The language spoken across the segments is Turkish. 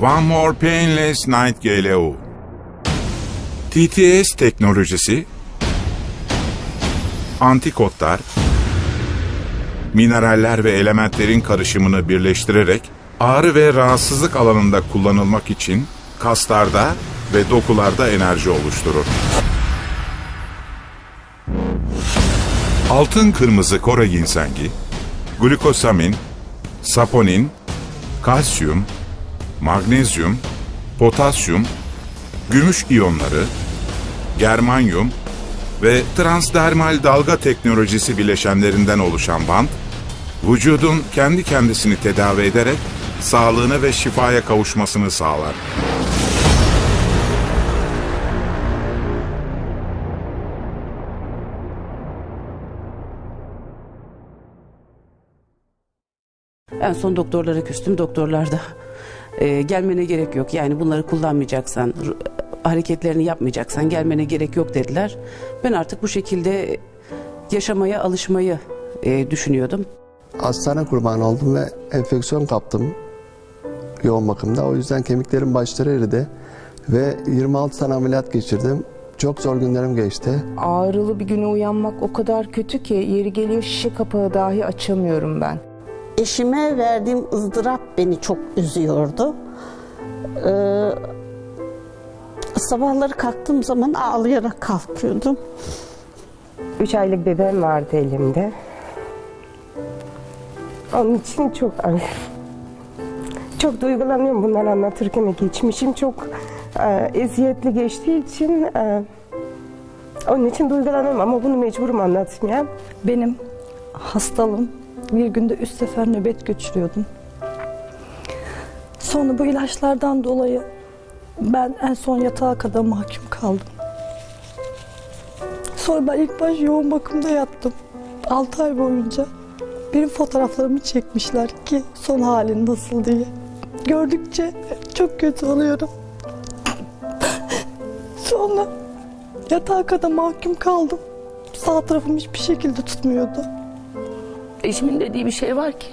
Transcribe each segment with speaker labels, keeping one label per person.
Speaker 1: One More Painless Night GLO. TTS teknolojisi, antikotlar, mineraller ve elementlerin karışımını birleştirerek ağrı ve rahatsızlık alanında kullanılmak için kaslarda ve dokularda enerji oluşturur. Altın kırmızı kora ginsengi, glukosamin, saponin, kalsiyum, magnezyum, potasyum, gümüş iyonları, germanyum ve transdermal dalga teknolojisi bileşenlerinden oluşan band, vücudun kendi kendisini tedavi ederek sağlığına ve şifaya kavuşmasını sağlar.
Speaker 2: En son doktorlara küstüm. Doktorlar da e, gelmene gerek yok. Yani bunları kullanmayacaksan, hareketlerini yapmayacaksan gelmene gerek yok dediler. Ben artık bu şekilde yaşamaya alışmayı e, düşünüyordum.
Speaker 3: Hastane kurbanı oldum ve enfeksiyon kaptım yoğun bakımda. O yüzden kemiklerim başları eridi ve 26 tane ameliyat geçirdim. Çok zor günlerim geçti.
Speaker 4: Ağrılı bir güne uyanmak o kadar kötü ki yeri geliyor şişe kapağı dahi açamıyorum ben.
Speaker 5: Eşime verdiğim ızdırap beni çok üzüyordu. Ee, sabahları kalktığım zaman ağlayarak kalkıyordum.
Speaker 6: Üç aylık bebeğim vardı elimde. Onun için çok çok duygulanıyorum bunları anlatırken. Geçmişim çok e, eziyetli geçtiği için e, onun için duygulanıyorum ama bunu mecburum anlatmaya.
Speaker 7: Benim hastalığım bir günde üç sefer nöbet geçiriyordum. Sonra bu ilaçlardan dolayı ben en son yatağa kadar mahkum kaldım. Sonra ben ilk baş yoğun bakımda yattım. 6 ay boyunca. Benim fotoğraflarımı çekmişler ki son halin nasıl diye. Gördükçe çok kötü oluyorum. Sonra yatağa kadar mahkum kaldım. Sağ tarafım hiçbir şekilde tutmuyordu.
Speaker 8: Eşimin dediği bir şey var ki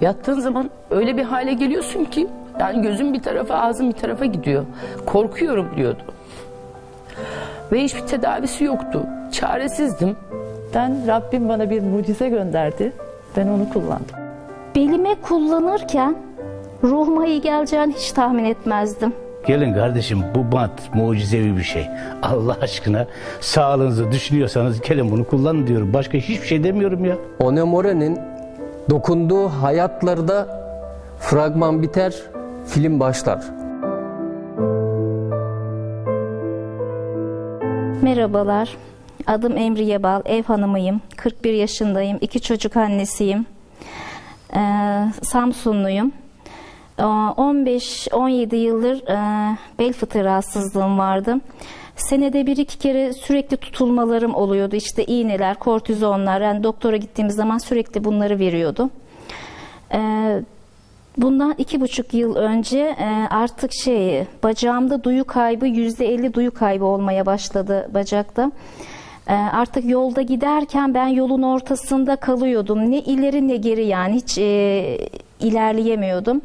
Speaker 8: yattığın zaman öyle bir hale geliyorsun ki yani gözüm bir tarafa ağzım bir tarafa gidiyor. Korkuyorum diyordu. Ve hiçbir tedavisi yoktu. Çaresizdim.
Speaker 9: Ben Rabbim bana bir mucize gönderdi. Ben onu kullandım.
Speaker 10: Belime kullanırken ruhuma iyi geleceğini hiç tahmin etmezdim.
Speaker 11: Gelin kardeşim bu bant mucizevi bir şey. Allah aşkına sağlığınızı düşünüyorsanız gelin bunu kullanın diyorum. Başka hiçbir şey demiyorum ya.
Speaker 12: Onemore'nin dokunduğu hayatlarda fragman biter, film başlar.
Speaker 10: Merhabalar. Adım Emri Yebal, ev hanımıyım. 41 yaşındayım, iki çocuk annesiyim. Ee, Samsunluyum. Ee, 15-17 yıldır e, bel fıtığı rahatsızlığım vardı. Senede bir iki kere sürekli tutulmalarım oluyordu. İşte iğneler, kortizonlar. Yani doktora gittiğimiz zaman sürekli bunları veriyordu. Ee, Bundan iki buçuk yıl önce e, artık şey bacağımda duyu kaybı yüzde elli duyu kaybı olmaya başladı bacakta. E, Artık yolda giderken ben yolun ortasında kalıyordum. Ne ileri ne geri yani hiç e, ilerleyemiyordum.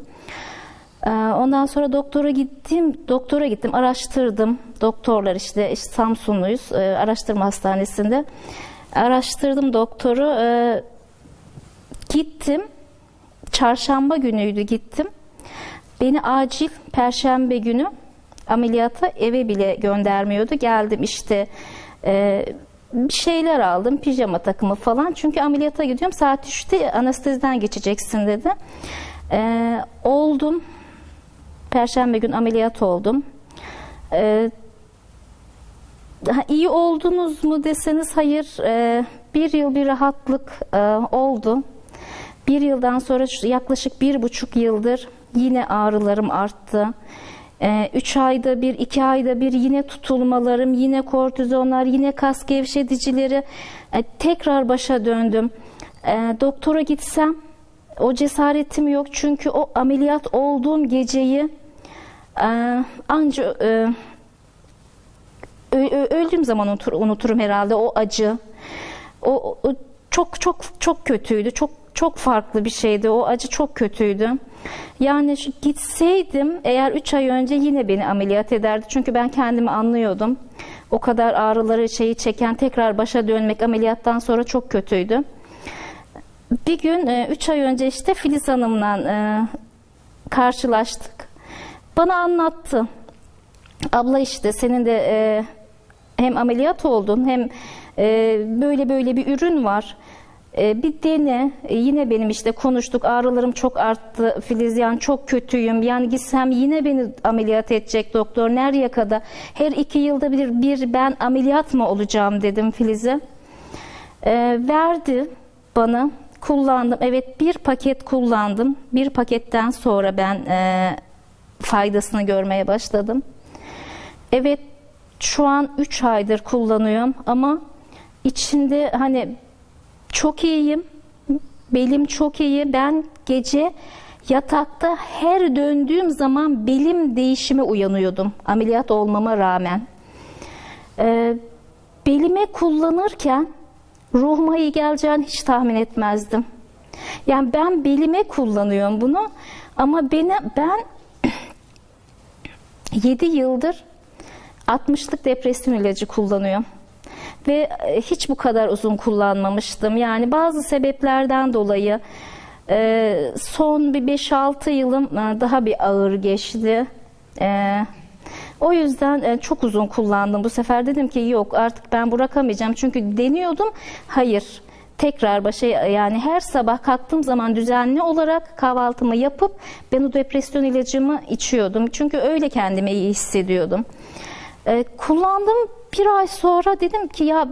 Speaker 10: E, Ondan sonra doktora gittim, doktora gittim, araştırdım. Doktorlar işte, işte Samsunluyuz, e, araştırma hastanesinde. Araştırdım doktoru, e, gittim. Çarşamba günüydü gittim. Beni acil perşembe günü ameliyata eve bile göndermiyordu. Geldim işte e, bir şeyler aldım pijama takımı falan. Çünkü ameliyata gidiyorum saat 3'te anesteziden geçeceksin dedi. Oldum. Perşembe gün ameliyat oldum. E, ha, iyi oldunuz mu deseniz hayır. E, bir yıl bir rahatlık e, oldu. Bir yıldan sonra yaklaşık bir buçuk yıldır yine ağrılarım arttı. Ee, üç ayda bir, iki ayda bir yine tutulmalarım, yine kortizonlar, yine kas gevşeticileri. Ee, tekrar başa döndüm. Ee, doktora gitsem o cesaretim yok çünkü o ameliyat olduğum geceyi e, anca e, öldüğüm zaman unutur, unuturum herhalde o acı. O, o çok çok çok kötüydü. Çok çok farklı bir şeydi. O acı çok kötüydü. Yani şu, gitseydim eğer 3 ay önce yine beni ameliyat ederdi. Çünkü ben kendimi anlıyordum. O kadar ağrıları şeyi çeken tekrar başa dönmek ameliyattan sonra çok kötüydü. Bir gün 3 ay önce işte Filiz Hanım'la e, karşılaştık. Bana anlattı. Abla işte senin de e, hem ameliyat oldun hem e, böyle böyle bir ürün var. E, bir dene. E, yine benim işte konuştuk. Ağrılarım çok arttı. Filiz yani çok kötüyüm. Yani gitsem yine beni ameliyat edecek doktor. Nereye kadar? Her iki yılda bir, bir ben ameliyat mı olacağım dedim Filiz'e. E, verdi bana. Kullandım. Evet bir paket kullandım. Bir paketten sonra ben e, faydasını görmeye başladım. Evet şu an 3 aydır kullanıyorum ama içinde hani çok iyiyim. Belim çok iyi. Ben gece yatakta her döndüğüm zaman belim değişime uyanıyordum. Ameliyat olmama rağmen. Ee, belime kullanırken ruhuma iyi geleceğini hiç tahmin etmezdim. Yani ben belime kullanıyorum bunu ama beni ben 7 yıldır 60'lık depresyon ilacı kullanıyorum. Ve e, hiç bu kadar uzun kullanmamıştım. Yani bazı sebeplerden dolayı e, son bir 5-6 yılım e, daha bir ağır geçti. O yüzden çok uzun kullandım. Bu sefer dedim ki yok artık ben bırakamayacağım. Çünkü deniyordum. Hayır tekrar başa yani her sabah kalktığım zaman düzenli olarak kahvaltımı yapıp ben o depresyon ilacımı içiyordum. Çünkü öyle kendimi iyi hissediyordum. Ee, kullandım bir ay sonra dedim ki ya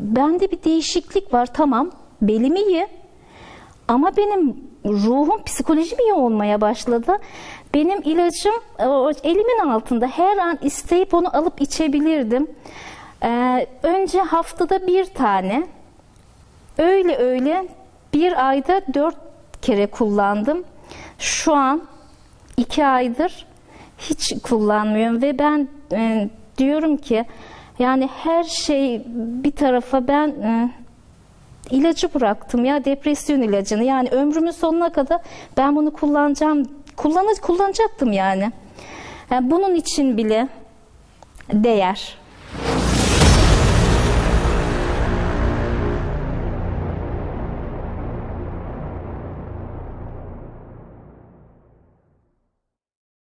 Speaker 10: bende bir değişiklik var tamam belim iyi ama benim ruhum psikolojim iyi olmaya başladı. Benim ilacım elimin altında her an isteyip onu alıp içebilirdim. Ee, önce haftada bir tane öyle öyle bir ayda dört kere kullandım. Şu an iki aydır hiç kullanmıyorum ve ben e, diyorum ki yani her şey bir tarafa ben e, ilacı bıraktım ya depresyon ilacını. Yani ömrümün sonuna kadar ben bunu kullanacağım. Kullan kullanacaktım yani. yani. Bunun için bile değer.